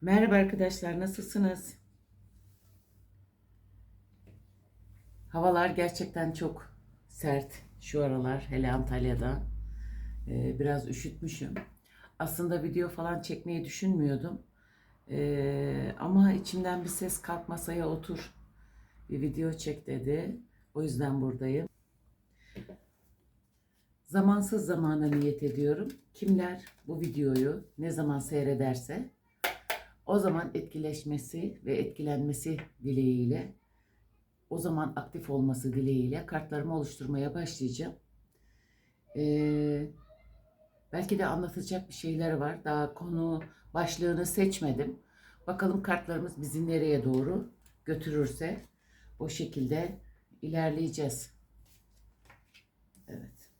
Merhaba arkadaşlar, nasılsınız? Havalar gerçekten çok sert şu aralar, hele Antalya'da. Ee, biraz üşütmüşüm. Aslında video falan çekmeyi düşünmüyordum. Ee, ama içimden bir ses kalk masaya otur, bir video çek dedi. O yüzden buradayım. Zamansız zamana niyet ediyorum. Kimler bu videoyu ne zaman seyrederse o zaman etkileşmesi ve etkilenmesi dileğiyle, o zaman aktif olması dileğiyle kartlarımı oluşturmaya başlayacağım. Ee, belki de anlatacak bir şeyler var. Daha konu başlığını seçmedim. Bakalım kartlarımız bizi nereye doğru götürürse o şekilde ilerleyeceğiz. Evet.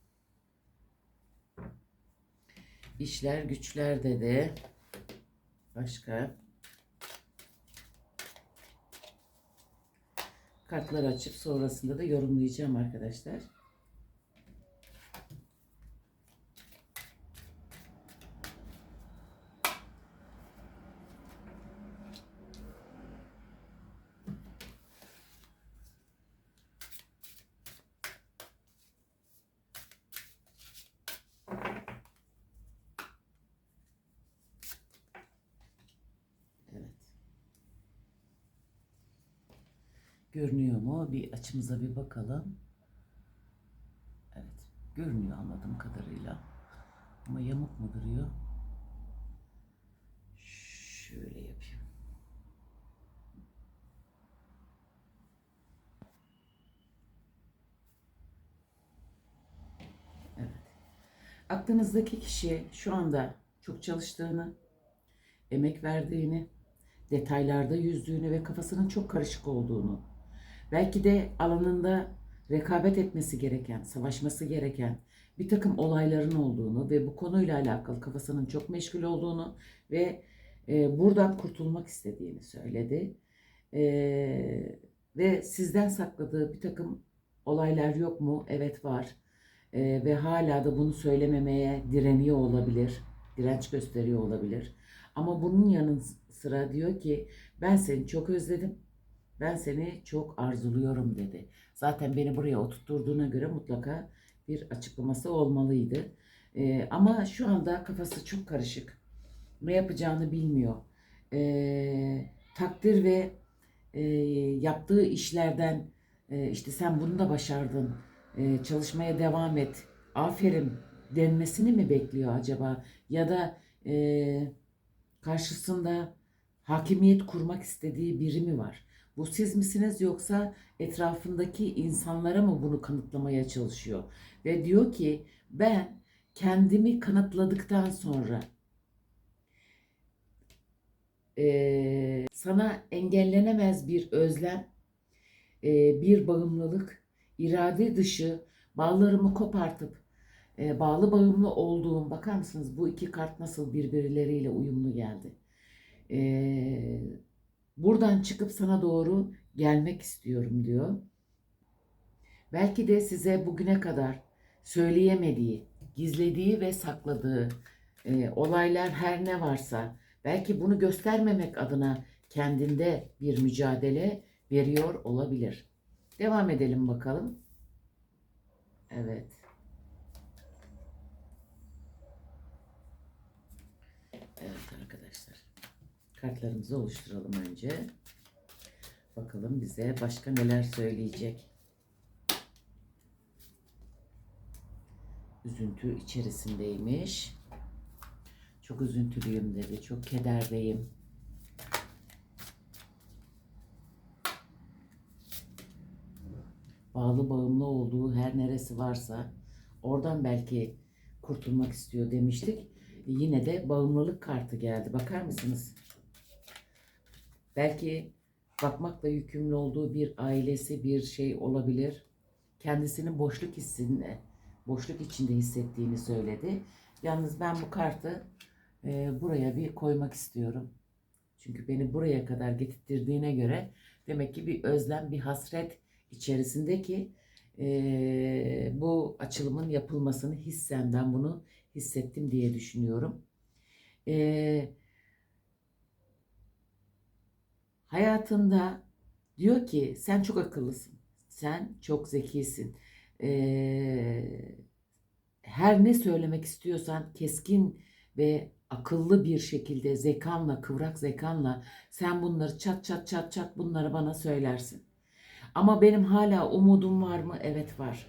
İşler güçler dedi. Başka? Kartları açıp sonrasında da yorumlayacağım arkadaşlar. Evet. Görünüyor mu? Bir açımıza bir bakalım. Evet. Görünüyor anladığım kadarıyla. Ama yamuk mu duruyor? Şöyle yapayım. Evet. Aklınızdaki kişi şu anda çok çalıştığını, emek verdiğini, detaylarda yüzdüğünü ve kafasının çok karışık olduğunu, belki de alanında rekabet etmesi gereken, savaşması gereken bir takım olayların olduğunu ve bu konuyla alakalı kafasının çok meşgul olduğunu ve e, buradan kurtulmak istediğini söyledi. E, ve sizden sakladığı bir takım olaylar yok mu? Evet var. E, ve hala da bunu söylememeye direniyor olabilir, direnç gösteriyor olabilir. Ama bunun yanı sıra diyor ki ben seni çok özledim. Ben seni çok arzuluyorum dedi. Zaten beni buraya oturtturduğuna göre mutlaka bir açıklaması olmalıydı. Ee, ama şu anda kafası çok karışık. Ne yapacağını bilmiyor. Ee, takdir ve e, yaptığı işlerden e, işte sen bunu da başardın. E, çalışmaya devam et. Aferin denmesini mi bekliyor acaba? Ya da e, karşısında hakimiyet kurmak istediği biri mi var? Bu siz misiniz yoksa etrafındaki insanlara mı bunu kanıtlamaya çalışıyor? Ve diyor ki ben kendimi kanıtladıktan sonra e, sana engellenemez bir özlem, e, bir bağımlılık, irade dışı bağlarımı kopartıp e, bağlı bağımlı olduğum bakar mısınız bu iki kart nasıl birbirleriyle uyumlu geldi. E, buradan çıkıp sana doğru gelmek istiyorum diyor. Belki de size bugüne kadar söyleyemediği, gizlediği ve sakladığı e, olaylar her ne varsa belki bunu göstermemek adına kendinde bir mücadele veriyor olabilir. Devam edelim bakalım. Evet. Evet arkadaşlar. Kartlarımızı oluşturalım önce. Bakalım bize başka neler söyleyecek. Üzüntü içerisindeymiş. Çok üzüntülüyüm dedi. Çok kederdeyim. Bağlı bağımlı olduğu her neresi varsa oradan belki kurtulmak istiyor demiştik. Yine de bağımlılık kartı geldi. Bakar mısınız? Belki bakmakla yükümlü olduğu bir ailesi bir şey olabilir. Kendisinin boşluk hissinde, boşluk içinde hissettiğini söyledi. Yalnız ben bu kartı e, buraya bir koymak istiyorum. Çünkü beni buraya kadar getirdiğine göre demek ki bir özlem, bir hasret içerisinde ki e, bu açılımın yapılmasını hissen bunu hissettim diye düşünüyorum. E, hayatında diyor ki sen çok akıllısın. Sen çok zekisin. Ee, her ne söylemek istiyorsan keskin ve akıllı bir şekilde zekanla, kıvrak zekanla sen bunları çat çat çat çat bunları bana söylersin. Ama benim hala umudum var mı? Evet var.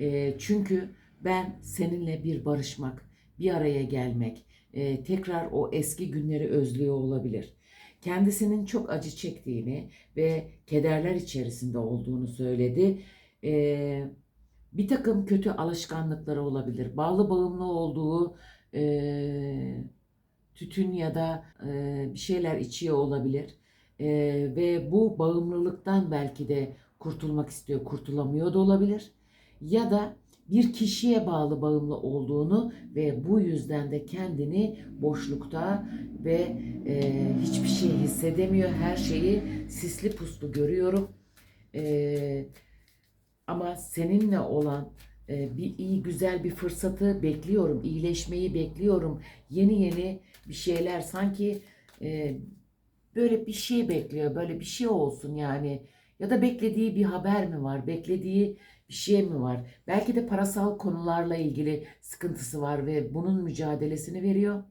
Ee, çünkü ben seninle bir barışmak, bir araya gelmek, e, tekrar o eski günleri özlüyor olabilir. Kendisinin çok acı çektiğini ve kederler içerisinde olduğunu söyledi. Ee, bir takım kötü alışkanlıkları olabilir. Bağlı bağımlı olduğu e, tütün ya da e, bir şeyler içiyor olabilir. E, ve bu bağımlılıktan belki de kurtulmak istiyor, kurtulamıyor da olabilir. Ya da bir kişiye bağlı bağımlı olduğunu ve bu yüzden de kendini boşlukta ve e, hiçbir şey hissedemiyor. Her şeyi sisli puslu görüyorum. E, ama seninle olan e, bir iyi güzel bir fırsatı bekliyorum. iyileşmeyi bekliyorum. Yeni yeni bir şeyler sanki e, böyle bir şey bekliyor. Böyle bir şey olsun yani. Ya da beklediği bir haber mi var? Beklediği bir şey mi var? Belki de parasal konularla ilgili sıkıntısı var ve bunun mücadelesini veriyor.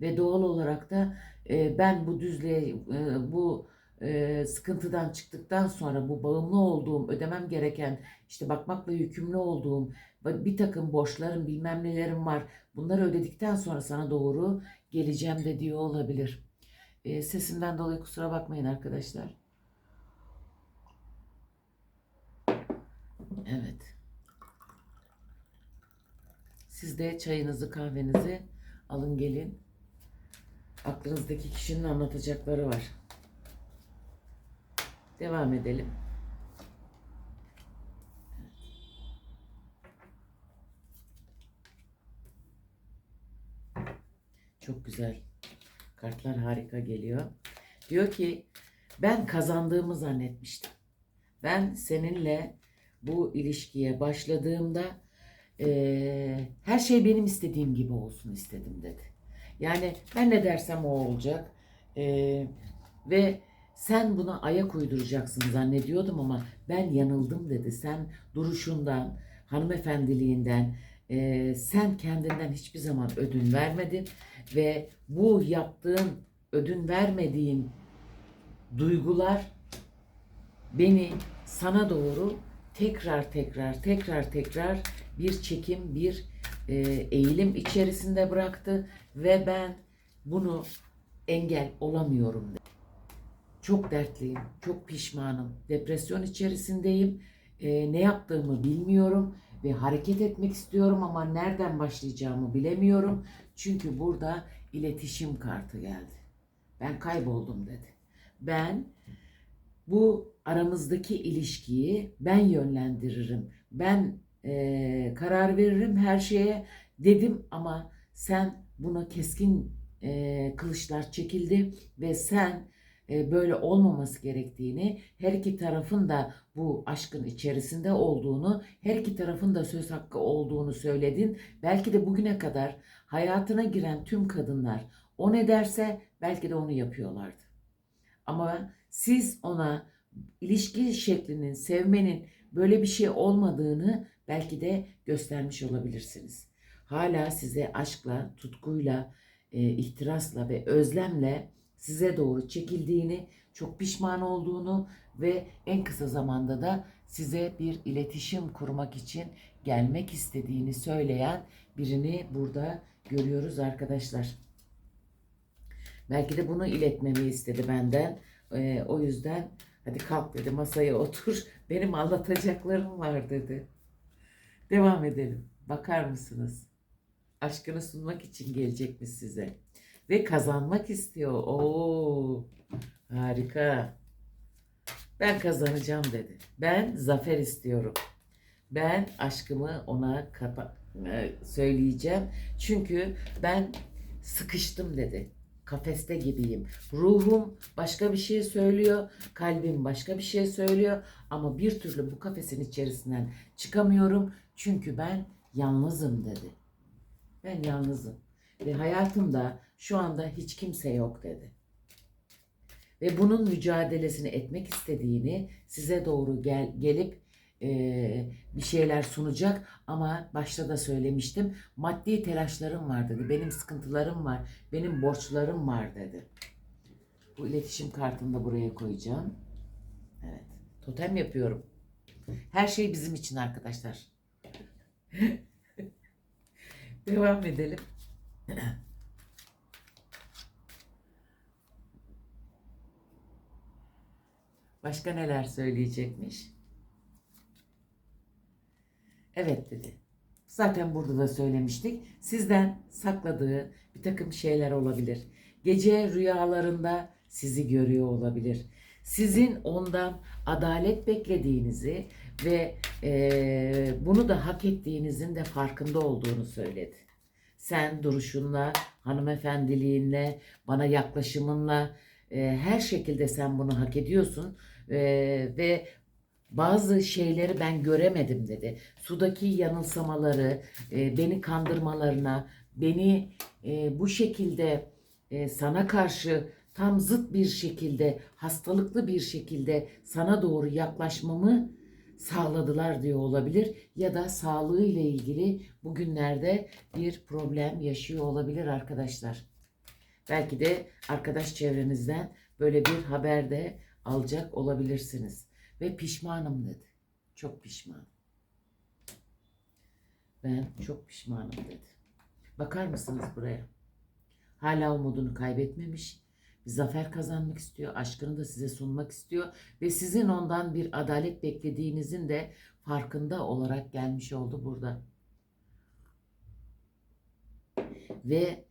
Ve doğal olarak da e, ben bu düzlüğe, e, bu e, sıkıntıdan çıktıktan sonra bu bağımlı olduğum, ödemem gereken, işte bakmakla yükümlü olduğum bir takım borçlarım, bilmem nelerim var. Bunları ödedikten sonra sana doğru geleceğim de diyor olabilir. E, sesimden dolayı kusura bakmayın arkadaşlar. Evet. Siz de çayınızı, kahvenizi alın gelin. Aklınızdaki kişinin anlatacakları var. Devam edelim. Çok güzel. Kartlar harika geliyor. Diyor ki ben kazandığımı zannetmiştim. Ben seninle bu ilişkiye başladığımda eee, her şey benim istediğim gibi olsun istedim dedi. Yani ben ne dersem o olacak. Eee, ve sen buna ayak uyduracaksın zannediyordum ama ben yanıldım dedi. Sen duruşundan, hanımefendiliğinden, eee, sen kendinden hiçbir zaman ödün vermedin ve bu yaptığın ödün vermediğin duygular beni sana doğru tekrar tekrar tekrar tekrar bir çekim, bir e, eğilim içerisinde bıraktı ve ben bunu engel olamıyorum. dedi. Çok dertliyim, çok pişmanım, depresyon içerisindeyim, E, ne yaptığımı bilmiyorum ve hareket etmek istiyorum ama nereden başlayacağımı bilemiyorum. Çünkü burada iletişim kartı geldi. Ben kayboldum dedi. Ben bu aramızdaki ilişkiyi ben yönlendiririm. Ben eee, karar veririm her şeye dedim ama sen buna keskin eee, kılıçlar çekildi ve sen eee, böyle olmaması gerektiğini, her iki tarafın da bu aşkın içerisinde olduğunu, her iki tarafın da söz hakkı olduğunu söyledin. Belki de bugüne kadar hayatına giren tüm kadınlar o ne derse belki de onu yapıyorlardı. Ama siz ona ilişki şeklinin, sevmenin böyle bir şey olmadığını belki de göstermiş olabilirsiniz. Hala size aşkla, tutkuyla, e, ihtirasla ve özlemle size doğru çekildiğini, çok pişman olduğunu ve en kısa zamanda da size bir iletişim kurmak için gelmek istediğini söyleyen birini burada görüyoruz arkadaşlar. Belki de bunu iletmemi istedi benden. Ee, o yüzden hadi kalk dedi masaya otur. Benim anlatacaklarım var dedi. Devam edelim. Bakar mısınız? Aşkını sunmak için gelecekmiş size. Ve kazanmak istiyor. Oo, harika. Ben kazanacağım dedi. Ben zafer istiyorum. Ben aşkımı ona e, söyleyeceğim. Çünkü ben sıkıştım dedi. Kafeste gibiyim. Ruhum başka bir şey söylüyor, kalbim başka bir şey söylüyor ama bir türlü bu kafesin içerisinden çıkamıyorum çünkü ben yalnızım dedi. Ben yalnızım ve hayatımda şu anda hiç kimse yok dedi. ve bunun mücadelesini etmek istediğini size doğru gel, gelip e, bir şeyler sunacak. Ama başta da söylemiştim maddi telaşlarım var dedi. Benim sıkıntılarım var benim borçlarım var dedi. Bu iletişim kartını da buraya koyacağım. Evet totem yapıyorum. Her şey bizim için arkadaşlar. Devam edelim. Başka neler söyleyecekmiş? Evet dedi. Zaten burada da söylemiştik. Sizden sakladığı bir takım şeyler olabilir. Gece rüyalarında sizi görüyor olabilir. Sizin ondan adalet beklediğinizi ve eee, bunu da hak ettiğinizin de farkında olduğunu söyledi. Sen duruşunla, hanımefendiliğinle, bana yaklaşımınla e, her şekilde sen bunu hak ediyorsun E, ve bazı şeyleri ben göremedim dedi. Sudaki yanılsamaları, e, beni kandırmalarına, beni e, bu şekilde e, sana karşı tam zıt bir şekilde, hastalıklı bir şekilde sana doğru yaklaşmamı sağladılar diyor olabilir ya da sağlığı ile ilgili bugünlerde bir problem yaşıyor olabilir arkadaşlar. Belki de arkadaş çevrenizden böyle bir haber de alacak olabilirsiniz. Ve pişmanım dedi. Çok pişmanım. Ben çok pişmanım dedi. Bakar mısınız buraya? Hala umudunu kaybetmemiş. Bir zafer kazanmak istiyor. Aşkını da size sunmak istiyor. Ve sizin ondan bir adalet beklediğinizin de farkında olarak gelmiş oldu burada. Ve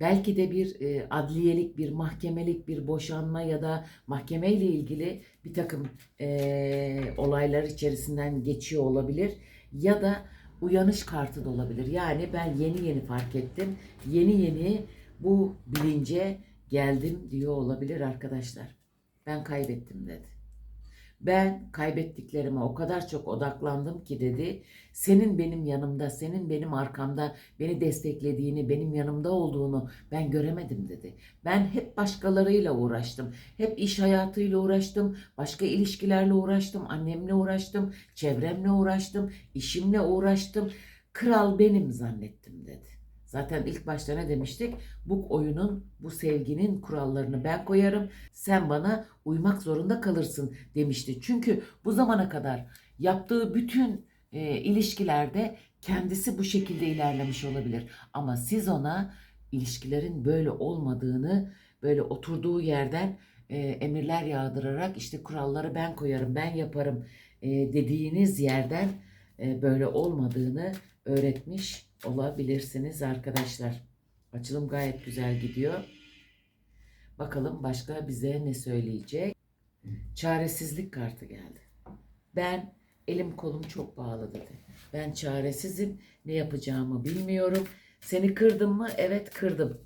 belki de bir e, adliyelik, bir mahkemelik, bir boşanma ya da mahkemeyle ilgili bir takım e, olaylar içerisinden geçiyor olabilir. Ya da uyanış kartı da olabilir. Yani ben yeni yeni fark ettim. Yeni yeni bu bilince geldim diyor olabilir arkadaşlar. Ben kaybettim dedi. Ben kaybettiklerime o kadar çok odaklandım ki dedi. Senin benim yanımda, senin benim arkamda beni desteklediğini, benim yanımda olduğunu ben göremedim dedi. Ben hep başkalarıyla uğraştım. Hep iş hayatıyla uğraştım, başka ilişkilerle uğraştım, annemle uğraştım, çevremle uğraştım, işimle uğraştım. Kral benim zannettim dedi. Zaten ilk başta ne demiştik? Bu oyunun, bu sevginin kurallarını ben koyarım. Sen bana uymak zorunda kalırsın demişti. Çünkü bu zamana kadar yaptığı bütün e, ilişkilerde kendisi bu şekilde ilerlemiş olabilir. Ama siz ona ilişkilerin böyle olmadığını, böyle oturduğu yerden e, emirler yağdırarak işte kuralları ben koyarım, ben yaparım e, dediğiniz yerden e, böyle olmadığını öğretmiş olabilirsiniz arkadaşlar. Açılım gayet güzel gidiyor. Bakalım başka bize ne söyleyecek? Çaresizlik kartı geldi. Ben elim kolum çok bağlı dedi. Ben çaresizim. Ne yapacağımı bilmiyorum. Seni kırdım mı? Evet kırdım.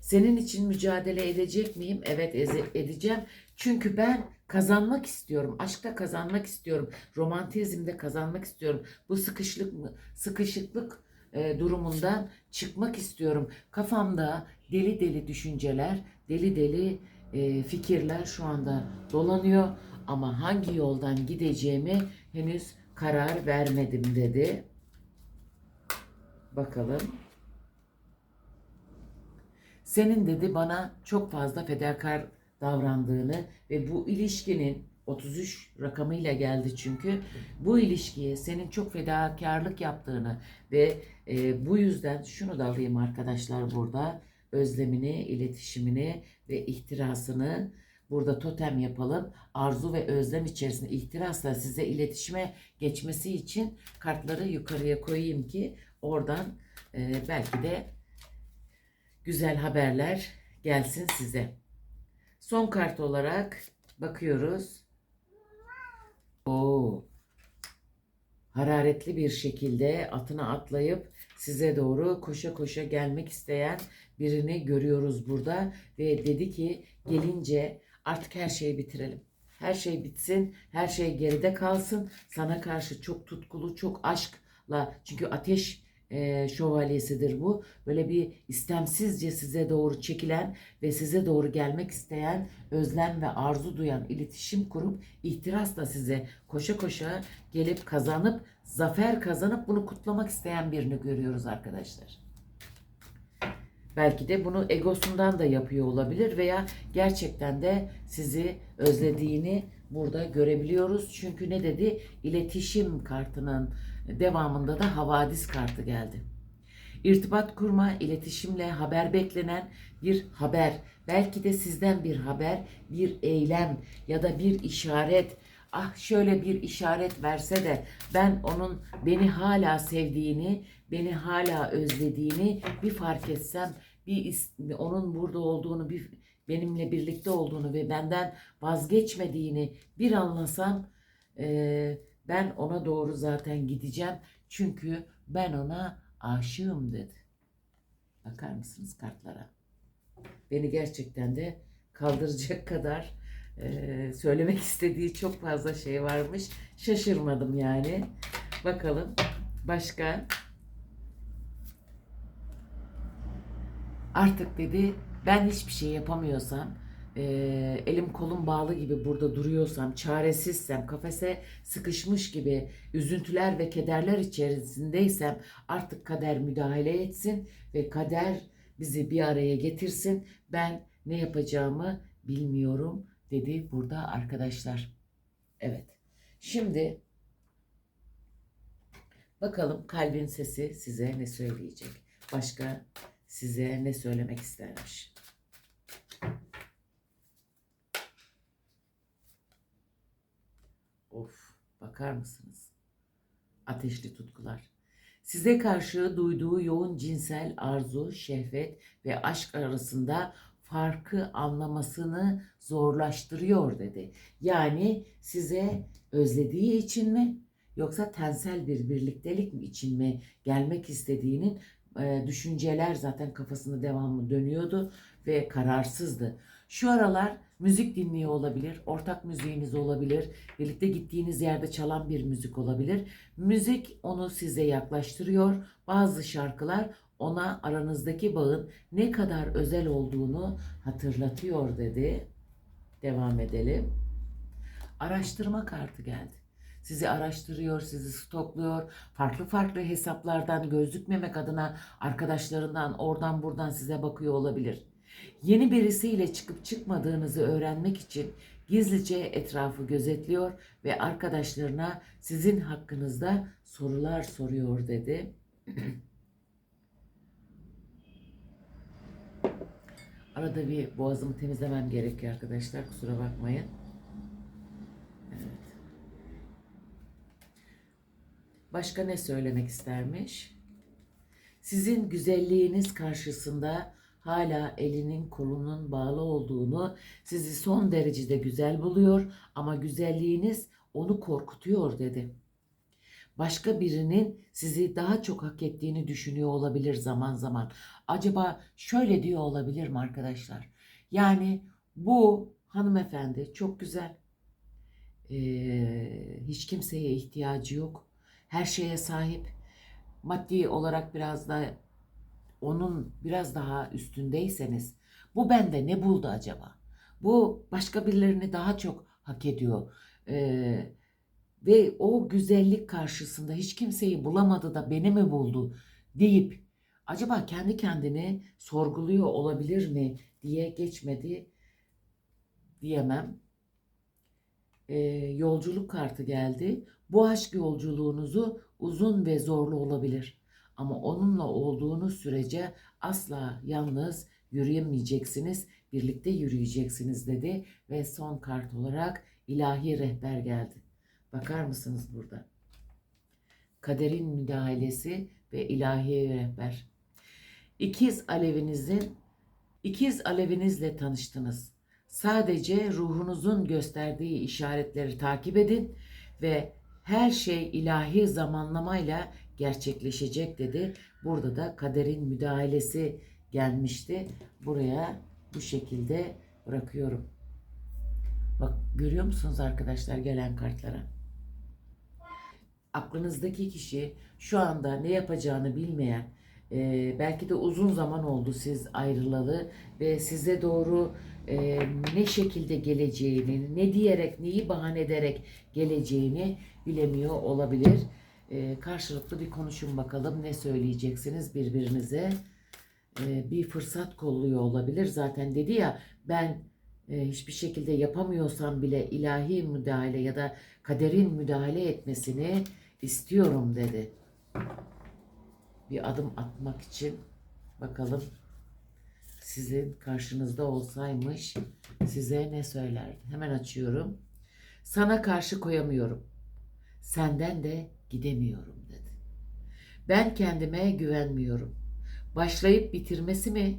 Senin için mücadele edecek miyim? Evet edeceğim. Çünkü ben kazanmak istiyorum. Aşkta kazanmak istiyorum. Romantizmde kazanmak istiyorum. Bu sıkışlık mı? Sıkışıklık e, durumundan çıkmak istiyorum. Kafamda deli deli düşünceler, deli deli e, fikirler şu anda dolanıyor. Ama hangi yoldan gideceğimi henüz karar vermedim dedi. Bakalım. Senin dedi bana çok fazla fedakar davrandığını ve bu ilişkinin 33 rakamıyla geldi çünkü bu ilişkiye senin çok fedakarlık yaptığını ve e, bu yüzden şunu da alayım arkadaşlar burada özlemini, iletişimini ve ihtirasını burada totem yapalım. Arzu ve özlem içerisinde ihtirasla size iletişime geçmesi için kartları yukarıya koyayım ki oradan e, belki de güzel haberler gelsin size. Son kart olarak bakıyoruz. Oo. Hararetli bir şekilde atına atlayıp size doğru koşa koşa gelmek isteyen birini görüyoruz burada ve dedi ki gelince artık her şeyi bitirelim. Her şey bitsin, her şey geride kalsın. Sana karşı çok tutkulu, çok aşkla çünkü ateş e, şövalyesidir bu. Böyle bir istemsizce size doğru çekilen ve size doğru gelmek isteyen, özlem ve arzu duyan, iletişim kurup ihtirasla size koşa koşa gelip kazanıp, zafer kazanıp bunu kutlamak isteyen birini görüyoruz arkadaşlar. Belki de bunu egosundan da yapıyor olabilir veya gerçekten de sizi özlediğini burada görebiliyoruz. Çünkü ne dedi? İletişim kartının devamında da havadis kartı geldi. İrtibat kurma, iletişimle haber beklenen bir haber. Belki de sizden bir haber, bir eylem ya da bir işaret. Ah şöyle bir işaret verse de ben onun beni hala sevdiğini, beni hala özlediğini bir fark etsem, bir onun burada olduğunu, bir benimle birlikte olduğunu ve benden vazgeçmediğini bir anlasam eee, ben ona doğru zaten gideceğim. Çünkü ben ona aşığım dedi. Bakar mısınız kartlara? Beni gerçekten de kaldıracak kadar eee, söylemek istediği çok fazla şey varmış. Şaşırmadım yani. Bakalım başka. Artık dedi ben hiçbir şey yapamıyorsam, eee, elim kolum bağlı gibi burada duruyorsam, çaresizsem, kafese sıkışmış gibi üzüntüler ve kederler içerisindeysem artık kader müdahale etsin ve kader bizi bir araya getirsin. Ben ne yapacağımı bilmiyorum dedi burada arkadaşlar. Evet. Şimdi bakalım kalbin sesi size ne söyleyecek? Başka size ne söylemek istermiş? Bakar mısınız? Ateşli tutkular. Size karşı duyduğu yoğun cinsel arzu, şehvet ve aşk arasında farkı anlamasını zorlaştırıyor dedi. Yani size özlediği için mi yoksa tensel bir birliktelik mi için mi gelmek istediğinin e, düşünceler zaten kafasında devamlı dönüyordu ve kararsızdı. Şu aralar müzik dinliyor olabilir, ortak müziğiniz olabilir, birlikte gittiğiniz yerde çalan bir müzik olabilir. Müzik onu size yaklaştırıyor. Bazı şarkılar ona aranızdaki bağın ne kadar özel olduğunu hatırlatıyor dedi. Devam edelim. Araştırma kartı geldi. Sizi araştırıyor, sizi stokluyor. Farklı farklı hesaplardan gözükmemek adına arkadaşlarından oradan buradan size bakıyor olabilir. Yeni birisiyle çıkıp çıkmadığınızı öğrenmek için gizlice etrafı gözetliyor ve arkadaşlarına sizin hakkınızda sorular soruyor dedi. Arada bir boğazımı temizlemem gerekiyor arkadaşlar. Kusura bakmayın. Evet. Başka ne söylemek istermiş? Sizin güzelliğiniz karşısında hala elinin kolunun bağlı olduğunu, sizi son derecede güzel buluyor ama güzelliğiniz onu korkutuyor dedi. Başka birinin sizi daha çok hak ettiğini düşünüyor olabilir zaman zaman. Acaba şöyle diyor olabilir mi arkadaşlar? Yani bu hanımefendi çok güzel. Ee, hiç kimseye ihtiyacı yok. Her şeye sahip. Maddi olarak biraz da onun biraz daha üstündeyseniz bu bende ne buldu acaba? Bu başka birilerini daha çok hak ediyor. Ee, ve o güzellik karşısında hiç kimseyi bulamadı da beni mi buldu deyip acaba kendi kendini sorguluyor olabilir mi diye geçmedi diyemem. Ee, yolculuk kartı geldi. Bu aşk yolculuğunuzu uzun ve zorlu olabilir. Ama onunla olduğunuz sürece asla yalnız yürüyemeyeceksiniz, birlikte yürüyeceksiniz dedi ve son kart olarak ilahi rehber geldi. Bakar mısınız burada? Kaderin müdahalesi ve ilahi rehber. İkiz alevinizin ikiz alevinizle tanıştınız. Sadece ruhunuzun gösterdiği işaretleri takip edin ve her şey ilahi zamanlamayla gerçekleşecek dedi. Burada da kaderin müdahalesi gelmişti. Buraya bu şekilde bırakıyorum. Bak görüyor musunuz arkadaşlar gelen kartlara? aklınızdaki kişi şu anda ne yapacağını bilmeyen, e, belki de uzun zaman oldu siz ayrılalı ve size doğru e, ne şekilde geleceğini, ne diyerek, neyi bahane ederek geleceğini bilemiyor olabilir. E, karşılıklı bir konuşun bakalım ne söyleyeceksiniz birbirinize. E, bir fırsat kolluyor olabilir. Zaten dedi ya ben e, hiçbir şekilde yapamıyorsam bile ilahi müdahale ya da kaderin müdahale etmesini istiyorum dedi. Bir adım atmak için bakalım sizin karşınızda olsaymış size ne söylerdi? Hemen açıyorum. Sana karşı koyamıyorum. Senden de gidemiyorum dedi. Ben kendime güvenmiyorum. Başlayıp bitirmesi mi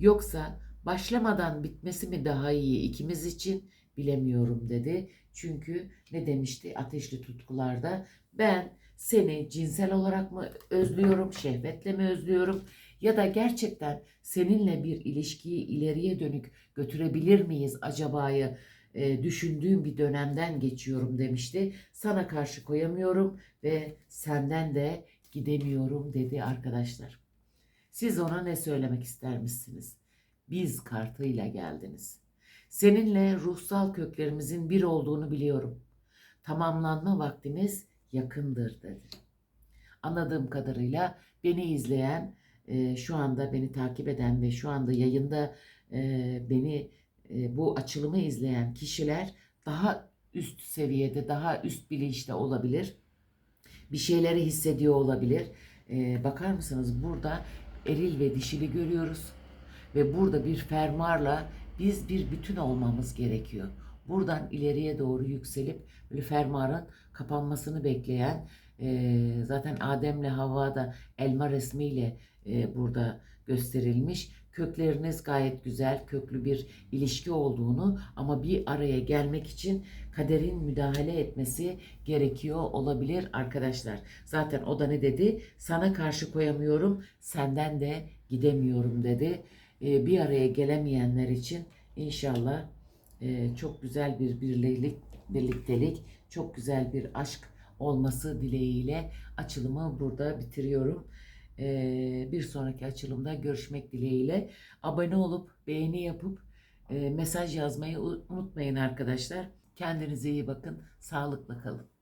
yoksa başlamadan bitmesi mi daha iyi ikimiz için bilemiyorum dedi. Çünkü ne demişti ateşli tutkularda ben seni cinsel olarak mı özlüyorum, şehvetle mi özlüyorum ya da gerçekten seninle bir ilişkiyi ileriye dönük götürebilir miyiz acabayı e, düşündüğüm bir dönemden geçiyorum demişti. Sana karşı koyamıyorum ve senden de gidemiyorum dedi arkadaşlar. Siz ona ne söylemek istermişsiniz? Biz kartıyla geldiniz. Seninle ruhsal köklerimizin bir olduğunu biliyorum. Tamamlanma vaktimiz yakındır dedi. Anladığım kadarıyla beni izleyen, e, şu anda beni takip eden ve şu anda yayında e, beni e, bu açılımı izleyen kişiler daha üst seviyede, daha üst bilinçte olabilir. Bir şeyleri hissediyor olabilir. E, bakar mısınız burada eril ve dişili görüyoruz. Ve burada bir fermuarla biz bir bütün olmamız gerekiyor. Buradan ileriye doğru yükselip böyle fermuarın kapanmasını bekleyen e, zaten Adem'le Havva da elma resmiyle e, burada gösterilmiş. Kökleriniz gayet güzel, köklü bir ilişki olduğunu ama bir araya gelmek için kaderin müdahale etmesi gerekiyor olabilir arkadaşlar. Zaten o da ne dedi? Sana karşı koyamıyorum, senden de gidemiyorum dedi. E, bir araya gelemeyenler için inşallah e, çok güzel bir birlik, birliktelik, çok güzel bir aşk olması dileğiyle açılımı burada bitiriyorum. Bir sonraki açılımda görüşmek dileğiyle. Abone olup beğeni yapıp mesaj yazmayı unutmayın arkadaşlar. Kendinize iyi bakın. Sağlıkla kalın.